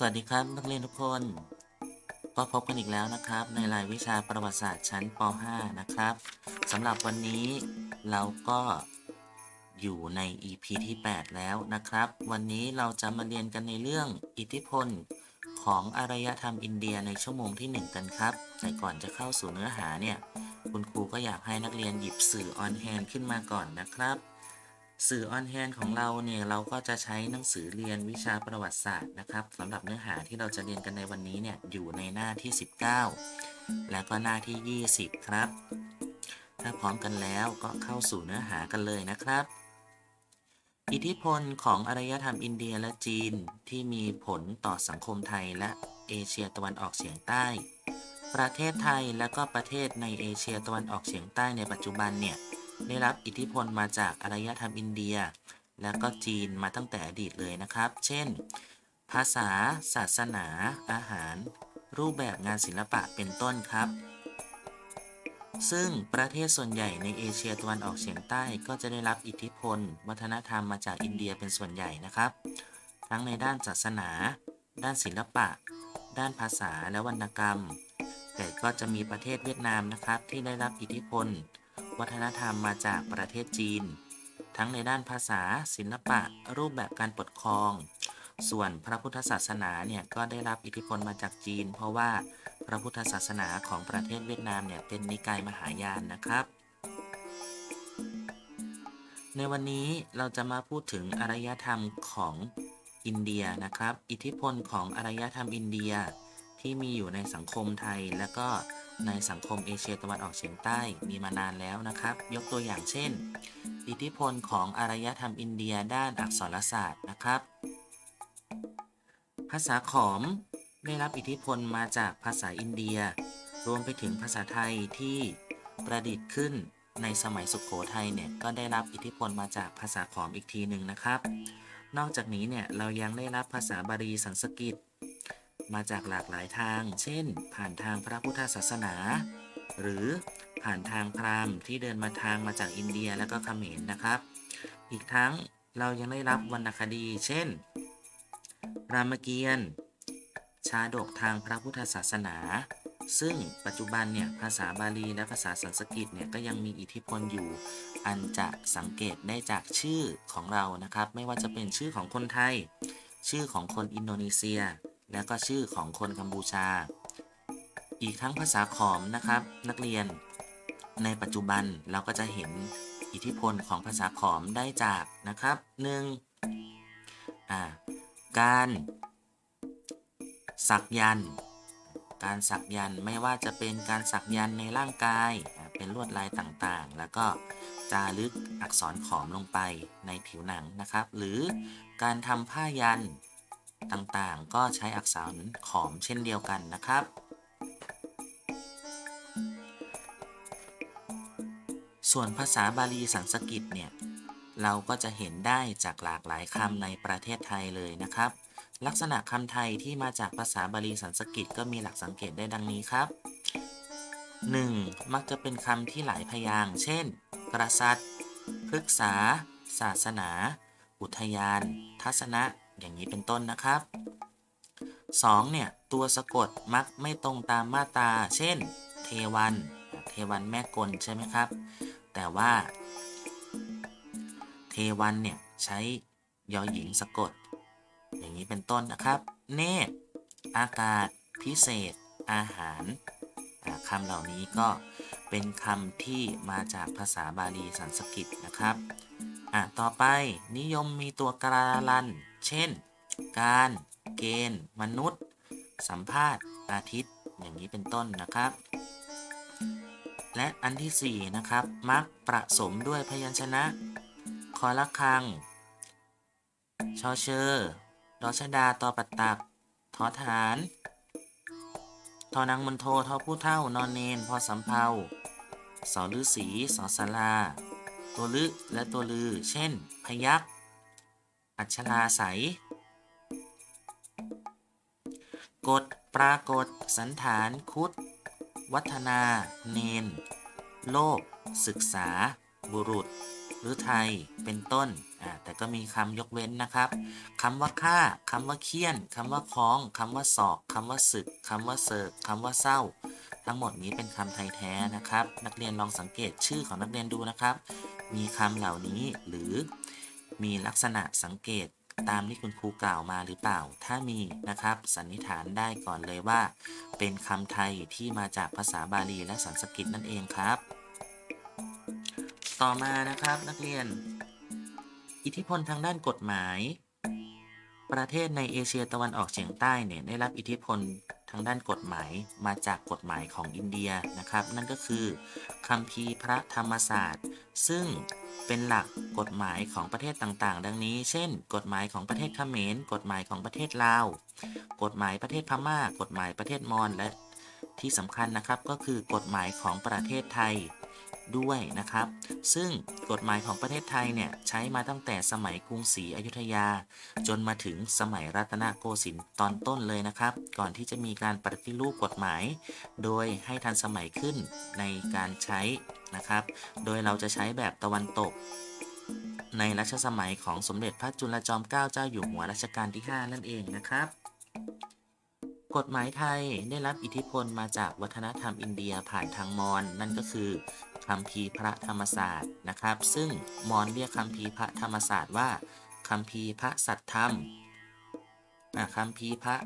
สวัสดีครับนักเรียนทุกคน ก็พบกันอีกแล้วนะครับ ในรายวิชาประวัติศาสตร์ชั้นป .5 นะครับสำหรับวันนี้เราก็อยู่ใน EP ที่ 8 แล้วนะครับ วันนี้เราจะมาเรียนกันในเรื่องอิทธิพลของอารยธรรมอินเดียในชั่วโมงที่ 1 กันครับ แต่ก่อนจะเข้าสู่เนื้อหาเนี่ย คุณครูก็อยากให้นักเรียนหยิบสื่อออนแฮนขึ้นมาก่อนนะครับ สื่อออนแฮนของเราเนี่ยเราก็จะใช้หนังสือเรียนวิชาประวัติศาสตร์นะครับสำหรับเนื้อหาที่เราจะเรียนกันในวันนี้เนี่ยอยู่ในหน้าที่ 19 และก็หน้าที่ 20 ครับ ถ้าพร้อมกันแล้วก็เข้าสู่เนื้อหากันเลยนะครับ อิทธิพลของอารยธรรมอินเดียและจีนที่มีผลต่อสังคมไทยและเอเชียตะวันออกเฉียงใต้ ประเทศไทยและก็ประเทศในเอเชียตะวันออกเฉียงใต้ในปัจจุบันเนี่ย ได้รับอิทธิพลมาจากอารยธรรมอินเดีย และก็จีนมาตั้งแต่อดีตเลยนะครับ เช่น ภาษา ศาสนา อาหาร รูปแบบงานศิลปะเป็นต้นครับ ซึ่งประเทศส่วนใหญ่ในเอเชียตะวันออกเฉียงใต้ก็จะได้รับอิทธิพล วัฒนธรรมมาจากอินเดียเป็นส่วนใหญ่นะครับ ทั้งในด้านศาสนา ด้านศิลปะ ด้านภาษาและวรรณกรรม แต่ก็จะมีประเทศเวียดนามนะครับที่ได้รับอิทธิพล วัฒนธรรมมาจากประเทศจีน ทั้งในด้านภาษา ศิลปะ รูปแบบการปกครอง ส่วนพระพุทธศาสนาเนี่ยก็ได้รับอิทธิพลมาจากจีน เพราะว่าพระพุทธศาสนาของประเทศเวียดนามเนี่ยเป็นนิกายมหายานนะครับ ในวันนี้เราจะมาพูดถึงอารยธรรมของอินเดียนะครับ อิทธิพลของอารยธรรมอินเดียที่มีอยู่ในสังคมไทย และก็ ในสังคมเอเชียตะวันออกเฉียงใต้มีมานานแล้วนะครับ ยกตัวอย่างเช่น อิทธิพลของอารยธรรมอินเดียด้านอักษรศาสตร์นะครับ ภาษาขอมได้รับอิทธิพลมาจากภาษาอินเดีย รวมไปถึงภาษาไทยที่ประดิษฐ์ขึ้นในสมัยสุขโขทัยเนี่ยก็ได้รับอิทธิพลมาจากภาษาขอมอีกทีหนึ่งนะครับ นอกจากนี้เนี่ยเรายังได้รับภาษาบาลีสันสกฤต มาจากหลากหลายทาง เช่น ผ่านทางพระพุทธศาสนา หรือผ่านทางพราหมณ์ที่เดินมาทางมาจากอินเดียและก็เขมรนะครับ อีกทั้งเรายังได้รับวรรณคดี เช่น รามเกียรติ์ชาดกทางพระพุทธศาสนา ซึ่งปัจจุบันเนี่ยภาษาบาลีและภาษาสันสกฤตเนี่ยก็ยังมีอิทธิพลอยู่ อันจะสังเกตได้จากชื่อของเรานะครับ ไม่ว่าจะเป็นชื่อของคนไทย ชื่อของคนอินโดนีเซีย และก็ชื่อของคนกัมพูชา อีกทั้งภาษาขอมนะครับ นักเรียน ในปัจจุบันเราก็จะเห็นอิทธิพลของภาษาขอมได้จากนะครับหนึ่งอ่าการสักยันต์การสักยันต์ไม่ว่าจะเป็นการสักยันต์ในร่างกาย เป็นลวดลายต่างๆ แล้วก็จารึกอักษรขอมลงไปในผิวหนังนะครับ หรือการทำผ้ายัน ต่างๆ ก็ใช้อักษรขอมเช่นเดียวกันนะครับ ส่วนภาษาบาลีสันสกฤตเนี่ยเราก็จะเห็นได้จากหลากหลายคำในประเทศไทยเลยนะครับ ลักษณะคำไทยที่มาจากภาษาบาลีสันสกฤตก็มีหลักสังเกตได้ดังนี้ครับ 1. มักจะเป็นคำที่หลายพยางเช่น กษัตริย์พฤกษา ศาสนา อุทยาน ทัศนะ อย่างนี้เป็นต้นนะครับ 2. เนี่ย ตัวสะกดมักไม่ตรงตามมาตรา เช่น เทวัน เทวันแม่กลใช่ไหมครับ แต่ว่า เทวันเนี่ย ใช้ยอหญิงสะกด อย่างนี้เป็นต้นนะครับ เนตอากาศ พิเศษ อาหารคำเหล่านี้ก็เป็นคำที่มาจากภาษาบาลีสันสกฤตนะครับ อะ ต่อไปนิยมมีตัวกราลัน เช่น การ เกณฑ์ มนุษย์ สัมภาษณ์ อาทิตย์ อย่างนี้เป็นต้นนะครับ และอันที่ 4 นะครับ มักประสมด้วยพยัญชนะ คอละคัง ชอเชอร์ดอชดาตอปัตตัก ทอฐานทอนังมนโททอผู้เท่านอนเนน พอสำเพาสอฤาษีสอสารา ตัวลึและตัวลือ เช่น พยักอัชราใสยกฎปรากฏ สันฐาน คุดวัฒนา เนน โลก ศึกษา บุรุษ หรือไทย เป็นต้นอ่าแต่ก็มีคำยกเว้นนะครับคำว่าฆ่าคำว่าเคี่ยนคำว่าคล้องคำว่าศอกคำว่าศึกคำว่าเสิร์กคำว่าเศร้า ทั้งหมดนี้เป็นคำไทยแท้นะครับ นักเรียนลองสังเกตชื่อของนักเรียนดูนะครับ มีคำเหล่านี้หรือมีลักษณะสังเกตตามที่คุณครูกล่าวมาหรือเปล่า ถ้ามีนะครับ สันนิษฐานได้ก่อนเลยว่า เป็นคำไทยที่มาจากภาษาบาลีและสันสกฤตนั่นเองครับ ต่อมานะครับนักเรียน อิทธิพลทางด้านกฎหมาย ประเทศในเอเชียตะวันออกเฉียงใต้เนี่ยได้รับอิทธิพล ทางด้านกฎหมายมาจากกฎหมายของอินเดียนะครับ นั่นก็คือคัมภีร์พระธรรมศาสตร์ ซึ่งเป็นหลักกฎหมายของประเทศต่างๆ ดังนี้ เช่น กฎหมายของประเทศเขมร กฎหมายของประเทศลาว กฎหมายประเทศพม่า กฎหมายประเทศมอญและที่สำคัญนะครับก็คือกฎหมายของประเทศไทย ด้วยนะครับ ซึ่งกฎหมายของประเทศไทยเนี่ยใช้มาตั้งแต่สมัยกรุงศรีอยุธยา จนมาถึงสมัยรัตนโกสินทร์ตอนต้นเลยนะครับ ก่อนที่จะมีการปฏิรูปกฎหมาย โดยให้ทันสมัยขึ้นในการใช้นะครับ โดยเราจะใช้แบบตะวันตกในรัชสมัยของสมเด็จพระจุลจอมเกล้าเจ้าอยู่หัวรัชกาลที่ 5 นั่นเองนะครับ กฎหมายไทยได้รับอิทธิพลมาจากวัฒนธรรมอินเดียผ่านทางมอญนั่นก็คือ คัมภีร์พระธรรมศาสตร์นะครับ ซึ่งมอญเรียกคัมภีร์พระธรรมศาสตร์ว่าคัมภีร์พระสัตธรรมคัมภีร์พระ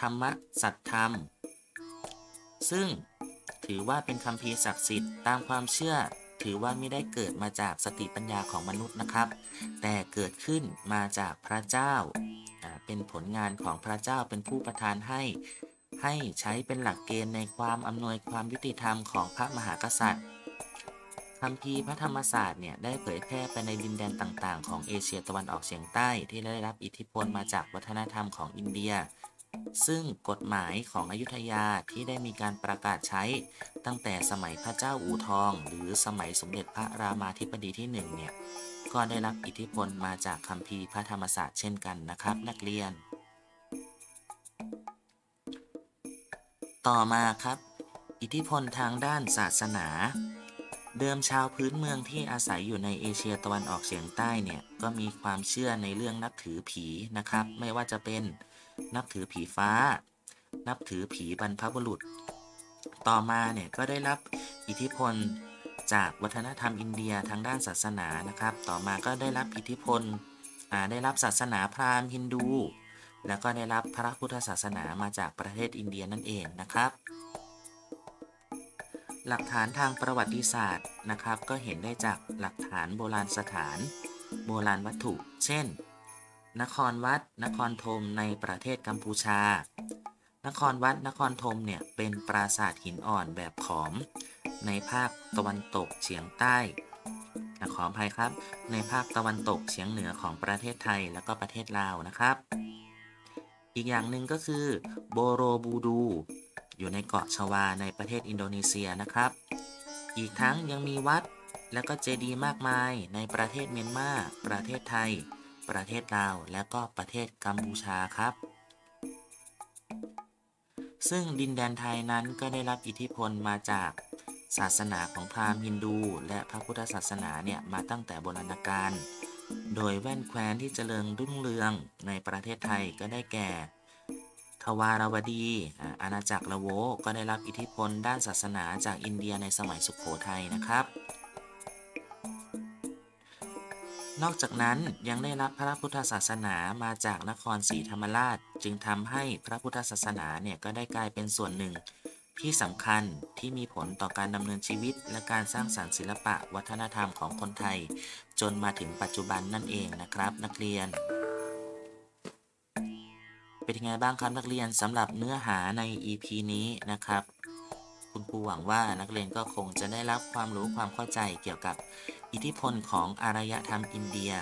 ธรรมสัตธรรม ซึ่งถือว่าเป็นคัมภีร์ศักดิ์สิทธิ์ตามความเชื่อ ถือว่าไม่ได้เกิดมาจากสติปัญญาของมนุษย์นะครับ แต่เกิดขึ้นมาจากพระเจ้าอ่าเป็นผลงานของพระเจ้าเป็นผู้ประทานให้ ให้ใช้เป็นหลักเกณฑ์ในความอำนวยความยุติธรรมของพระมหากษัตริย์ คัมภีพระธรรมศาสตร์เนี่ยได้เผยแพร่ไปในดินแดนต่างๆ ของเอเชียตะวันออกเฉียงใต้ที่ได้รับอิทธิพลมาจากวัฒนธรรมของอินเดีย ซึ่งกฎหมายของอยุธยาที่ได้มีการประกาศใช้ ตั้งแต่สมัยพระเจ้าอู่ทอง หรือสมัยสมเด็จพระรามาธิบดีที่หนึ่งเนี่ยก็ได้รับอิทธิพลมาจากคัมภีพระธรรมศาสตร์เช่นกันนะครับ นักเรียน ต่อมาครับ อิทธิพลทางด้านศาสนา เดิมชาวพื้นเมืองที่อาศัยอยู่ในเอเชียตะวันออกเฉียงใต้เนี่ยก็มีความเชื่อในเรื่องนับถือผีนะครับ ไม่ว่าจะเป็นนับถือผีฟ้า นับถือผีบรรพบุรุษ ต่อมาเนี่ยก็ได้รับอิทธิพลจากวัฒนธรรมอินเดียทางด้านศาสนานะครับ ต่อมาก็ได้รับอิทธิพลได้รับศาสนาพราหมณ์ฮินดู แล้วก็ได้รับพระพุทธศาสนามาจากประเทศอินเดียนั่นเองนะครับ หลักฐานทางประวัติศาสตร์นะครับ ก็เห็นได้จากหลักฐานโบราณสถาน โบราณวัตถุ เช่น นครวัด นครธมในประเทศกัมพูชา นครวัด นครธมเนี่ยเป็นปราสาทหินอ่อนแบบขอม ในภาคตะวันตกเฉียงใต้นะขออภัยครับ ในภาคตะวันตกเฉียงเหนือของประเทศไทยแล้วก็ประเทศลาวนะครับ อีกอย่างหนึ่งก็คือโบโรบูดู อยู่ในเกาะชวาในประเทศอินโดนีเซียนะครับ อีกทั้งยังมีวัดและก็เจดีย์มากมายในประเทศเมียนมา ประเทศไทย ประเทศลาว และก็ประเทศกัมพูชาครับ ซึ่งดินแดนไทยนั้นก็ได้รับอิทธิพลมาจากศาสนาของพราหมณ์ฮินดู และพระพุทธศาสนาเนี่ยมาตั้งแต่โบราณกาล โดยแว่นแคว้นที่เจริญรุ่งเรืองในประเทศไทยก็ได้แก่ วารวดี อาณาจักรละโวก็ได้รับอิทธิพลด้านศาสนาจากอินเดียในสมัยสุขโขทัยนะครับ นอกจากนั้นยังได้รับพระพุทธศาสนามาจากนครศรีธรรมราช จึงทำให้พระพุทธศาสนาเนี่ยก็ได้กลายเป็นส่วนหนึ่งที่สำคัญที่มีผลต่อการดำเนินชีวิต และการสร้างสรรค์ศิลปะวัฒนธรรมของคนไทย จนมาถึงปัจจุบันนั่นเองนะครับ นักเรียน เป็นยังไงบ้างครับนักเรียนสำหรับเนื้อหาใน EP นี้นะครับ คุณครูหวังว่านักเรียนก็คงจะได้รับความรู้ความเข้าใจเกี่ยวกับอิทธิพลของอารยธรรมอินเดีย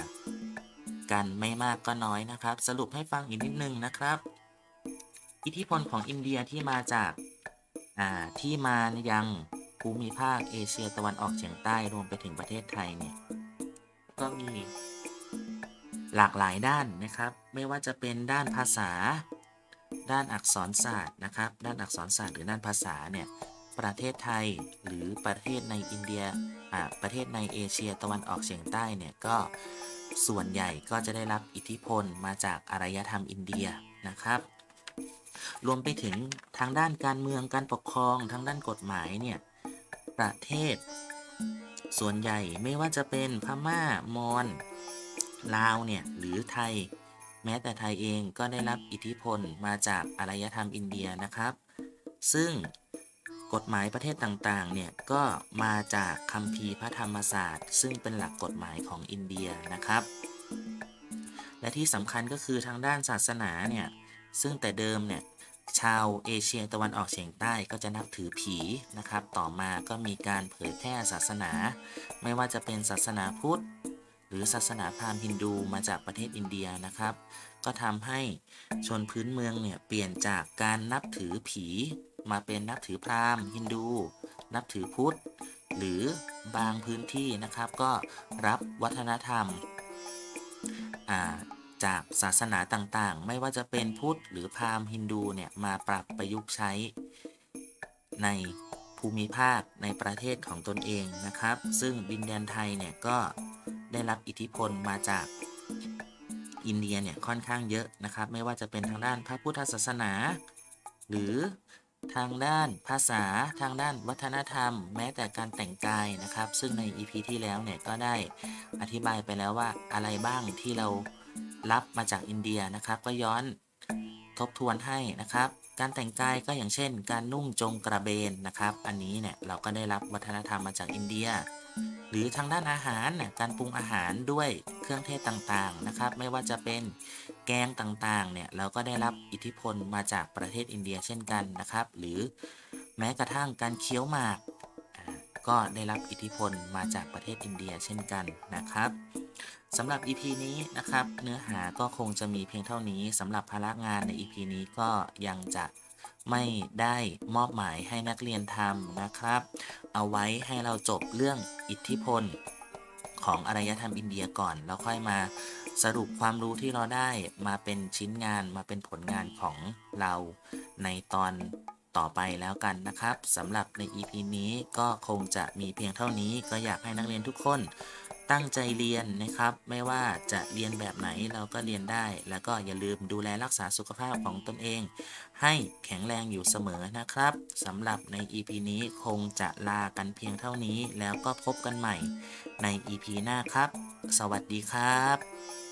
กันไม่มากก็น้อยนะครับ สรุปให้ฟังอีกนิดนึงนะครับ อิทธิพลของอินเดียที่มาจากาที่มายังภูมิภาคเอเชียตะวันออกเฉียงใต้รวมไปถึงประเทศไทยเนี่ยก็มี หลากหลายด้านนะครับ ไม่ว่าจะเป็นด้านภาษา ด้านอักษรศาสตร์นะครับ ด้านอักษรศาสตร์หรือด้านภาษาเนี่ยประเทศไทยหรือประเทศในอินเดียอ่าประเทศในเอเชียตะวันออกเฉียงใต้เนี่ยก็ส่วนใหญ่ก็จะได้รับอิทธิพลมาจากอารยธรรมอินเดียนะครับ รวมไปถึงทางด้านการเมืองการปกครองทางด้านกฎหมายเนี่ยประเทศ ส่วนใหญ่ไม่ว่าจะเป็นพม่ามอญ ลาวเนี่ยหรือไทย แม้แต่ไทยเองก็ได้รับอิทธิพลมาจากอารยธรรมอินเดียนะครับ ซึ่งกฎหมายประเทศต่างๆ เนี่ย ก็มาจากคัมภีร์พระธรรมศาสตร์ ซึ่งเป็นหลักกฎหมายของอินเดียนะครับ และที่สำคัญก็คือทางด้านศาสนาเนี่ย ซึ่งแต่เดิมเนี่ย ชาวเอเชียตะวันออกเฉียงใต้ก็จะนับถือผีนะครับ ต่อมาก็มีการเผยแพร่ศาสนา ไม่ว่าจะเป็นศาสนาพุทธ หรือศาสนาพราหมณ์ฮินดูมาจากประเทศอินเดียนะครับ ก็ทำให้ชนพื้นเมืองเนี่ยเปลี่ยนจากการนับถือผีมาเป็นนับถือพราหมณ์ฮินดู นับถือพุทธ หรือบางพื้นที่นะครับก็รับวัฒนธรรมาจากศาสนาต่างๆ ไม่ว่าจะเป็นพุทธ หรือพราหมณ์ฮินดูเนี่ยมาปรับประยุกต์ใช้ในภูมิภาคในประเทศของตนเองนะครับ ซึ่งดินแดนไทยเนี่ยก็ ได้รับอิทธิพลมาจากอินเดียเนี่ยค่อนข้างเยอะนะครับ ไม่ว่าจะเป็นทางด้านพระพุทธศาสนา หรือทางด้านภาษาทางด้านวัฒนธรรม แม้แต่การแต่งกายนะครับ ซึ่งใน EP ที่แล้วเนี่ยก็ได้อธิบายไปแล้วว่าอะไรบ้างที่เรารับมาจากอินเดียนะครับ ก็ย้อนทบทวนให้นะครับ การแต่งกายก็อย่างเช่น การนุ่งจงกระเบนนะครับ อันนี้เนี่ยเราก็ได้รับวัฒนธรรมมาจากอินเดีย หรือทางด้านอาหารเนี่ยการปรุงอาหารด้วยเครื่องเทศต่างๆนะครับ ไม่ว่าจะเป็นแกงต่างๆเนี่ยเราก็ได้รับอิทธิพลมาจากประเทศอินเดียเช่นกันนะครับ หรือแม้กระทั่งการเคี้ยวหมากก็ได้รับอิทธิพลมาจากประเทศอินเดียเช่นกันนะครับสำหรับ EP นี้นะครับ เนื้อหาก็คงจะมีเพียงเท่านี้สำหรับภาระงานใน EP นี้ก็ยังจะ ไม่ได้มอบหมายให้นักเรียนทำนะครับ เอาไว้ให้เราจบเรื่องอิทธิพลของอารยธรรมอินเดียก่อน แล้วค่อยมาสรุปความรู้ที่เราได้มาเป็นชิ้นงานมาเป็นผลงานของเราในตอนต่อไปแล้วกันนะครับสำหรับใน EP นี้ก็คงจะมีเพียงเท่านี้ก็อยากให้นักเรียนทุกคน ตั้งใจเรียนนะครับ ไม่ว่าจะเรียนแบบไหนเราก็เรียนได้ แล้วก็อย่าลืมดูแลรักษาสุขภาพของตนเอง ให้แข็งแรงอยู่เสมอนะครับสำหรับใน EP นี้คงจะลากันเพียงเท่านี้ แล้วก็พบกันใหม่ใน EP หน้าครับ สวัสดีครับ